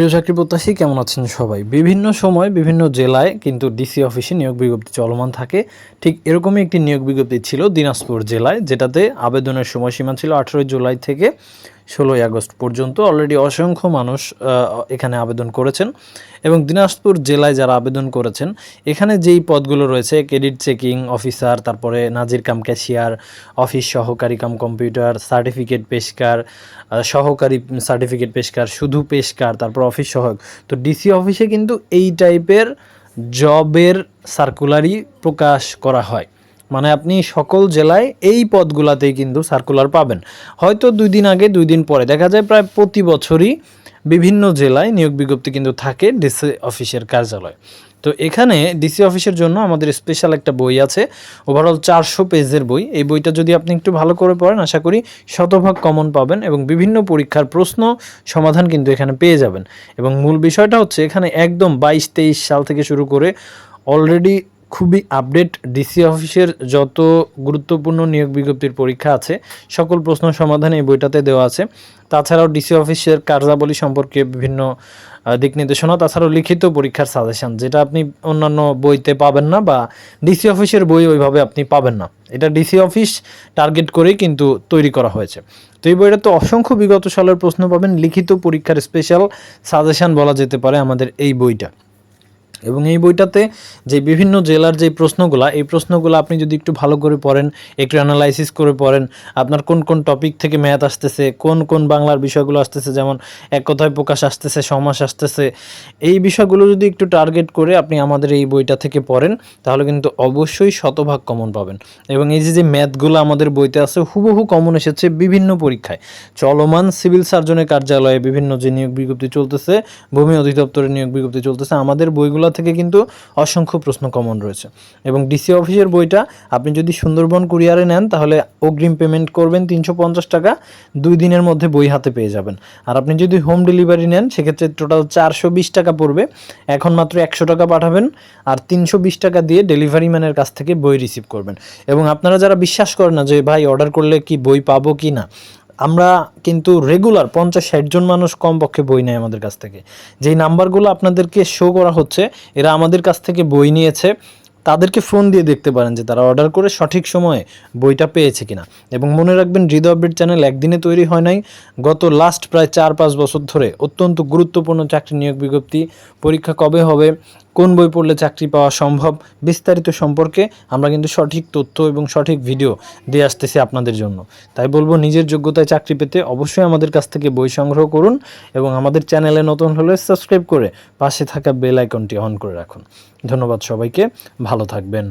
প্রিয় চাকরি প্রত্যাশী কেমন আছেন সবাই? বিভিন্ন সময় বিভিন্ন জেলায় কিন্তু ডিসি অফিসে নিয়োগ বিজ্ঞপ্তি চলমান থাকে। ঠিক এরকমই একটি নিয়োগ বিজ্ঞপ্তি ছিল দিনাজপুর জেলায়, যেটাতে আবেদনের সময়সীমা ছিল আঠেরোই জুলাই থেকে ষোলোই আগস্ট পর্যন্ত অলরেডি অসংখ্য মানুষ এখানে আবেদন করেছেন এবং দিনাজপুর জেলায় যারা আবেদন করেছেন, এখানে যেই পদগুলো রয়েছে ক্রেডিট চেকিং অফিসার তারপরে নাজির কাম ক্যাশিয়ার অফিস সহকারী কাম কম্পিউটার সার্টিফিকেট পেশকার সহকারী সার্টিফিকেট পেশকার, শুধু পেশকার, তারপর অফিস সহায়ক, তো ডিসি অফিসে কিন্তু এই টাইপের জবের সার্কুলারই প্রকাশ করা হয়। মানে আপনি সকল জেলায় এই পদগুলাতেই কিন্তু সার্কুলার পাবেন। হয়তো দুই দিন আগে, দুই দিন পরে। দেখা যায় প্রায় প্রতি বছরই বিভিন্ন জেলায় নিয়োগ বিজ্ঞপ্তি কিন্তু থাকে ডিসি অফিসের কার্যালয়। তো এখানে ডিসি অফিসের জন্য আমাদের স্পেশাল একটা বই আছে। ওভারঅল চারশো পেজের বই। এই বইটা যদি আপনি একটু ভালো করে পড়েন, আশা করি শতভাগ কমন পাবেন এবং বিভিন্ন পরীক্ষার প্রশ্ন সমাধান কিন্তু এখানে পেয়ে যাবেন। এবং মূল বিষয়টা হচ্ছে এখানে একদম বাইশ তেইশ সাল থেকে শুরু করে অলরেডি খুবই আপডেট ডিসি অফিসের যত গুরুত্বপূর্ণ নিয়োগ বিজ্ঞপ্তির পরীক্ষা আছে, সকল প্রশ্ন সমাধান এই বইটাতে দেওয়া আছে। তাছাড়াও ডিসি অফিসের কার্যাবলী সম্পর্কে বিভিন্ন দিক নির্দেশনা, তাছাড়াও লিখিত পরীক্ষার সাজেশন যেটা আপনি অন্যান্য বইতে পাবেন না বা ডিসি অফিসের বই ওইভাবে আপনি পাবেন না। এটা ডিসি অফিস টার্গেট করেই কিন্তু তৈরি করা হয়েছে। তো এই বইটা তো অসংখ্য বিগত সালের প্রশ্ন পাবেন। লিখিত পরীক্ষার স্পেশাল সাজেশন বলা যেতে পারে আমাদের এই বইটা। এবং এই বইটাতে যে বিভিন্ন জেলার যে প্রশ্নগুলো, এই প্রশ্নগুলো আপনি যদি একটু ভালো করে পড়েন, একটু অ্যানালাইসিস করে পড়েন, আপনার কোন কোন টপিক থেকে ম্যাথ আসতেছে, কোন কোন বাংলার বিষয়গুলো আসতেছে, যেমন এক কথায় প্রকাশ আসতেছে, সমাস আসতেছে, এই বিষয়গুলো যদি একটু টার্গেট করে আপনি আমাদের এই বইটা থেকে পড়েন, তাহলে কিন্তু অবশ্যই শতভাগ কমন পাবেন। এবং এই যে যে ম্যাথগুলো আমাদের বইতে আছে, হুবহু কমন এসেছে বিভিন্ন পরীক্ষায়। চলমান সিভিল সার্জনের কার্যালয়ে বিভিন্ন যে নিয়োগ বিজ্ঞপ্তি চলতেছে, ভূমি অধিদপ্তরের নিয়োগ বিজ্ঞপ্তি চলতেছে, আমাদের বইগুলো থেকে কিন্তু অসংখ্য প্রশ্ন কমন রয়েছে। এবং ডিসি অফিসের বইটা আপনি যদি সুন্দরবন কুরিয়ারে নেন, তাহলে অগ্রিম পেমেন্ট করবেন তিনশো পঞ্চাশ টাকা, দুই দিনের মধ্যে বই হাতে পেয়ে যাবেন। আর আপনি যদি হোম ডেলিভারি নেন, সেক্ষেত্রে টোটাল চারশো বিশ টাকা পড়বে। এখন মাত্র একশো টাকা পাঠাবেন আর তিনশো বিশ টাকা দিয়ে ডেলিভারি ম্যানের কাছ থেকে বই রিসিভ করবেন। এবং আপনারা যারা বিশ্বাস করেন না যে, ভাই অর্ডার করলে কি বই পাবো কি না? আমরা কিন্তু রেগুলার পঞ্চাশ, ষাট জন মানুষ কমপক্ষে বই নেয় আমাদের কাছ থেকে। যেই নাম্বারগুলো আপনাদেরকে শো করা হচ্ছে, এরা আমাদের কাছ থেকে বই নিয়েছে। তাদেরকে ফোন দিয়ে দেখতে পারেন যে তারা অর্ডার করে সঠিক সময়ে বইটা পেয়েছে কিনা। এবং মনে রাখবেন, হৃদয় আপডেট চ্যানেল একদিনে তৈরি হয় নাই। গত লাস্ট প্রায় চার, পাঁচ বছর ধরে অত্যন্ত গুরুত্বপূর্ণ চাকরি নিয়োগ বিজ্ঞপ্তি। পরীক্ষা কবে হবে? কোন বই পড়লে চাকরি পাওয়া সম্ভব বিস্তারিত সম্পর্কে আমরা কিন্তু সঠিক তথ্য এবং সঠিক ভিডিও দিয়ে আসতেছি আপনাদের জন্য। তাই বলব, নিজের যোগ্যতায় চাকরি পেতে অবশ্যই আমাদের কাছ থেকে বই সংগ্রহ করুন এবং আমাদের চ্যানেলে নতুন হলে সাবস্ক্রাইব করে পাশে থাকা বেল আইকনটি অন করে রাখুন। ধন্যবাদ সবাইকে, ভালো থাকবেন।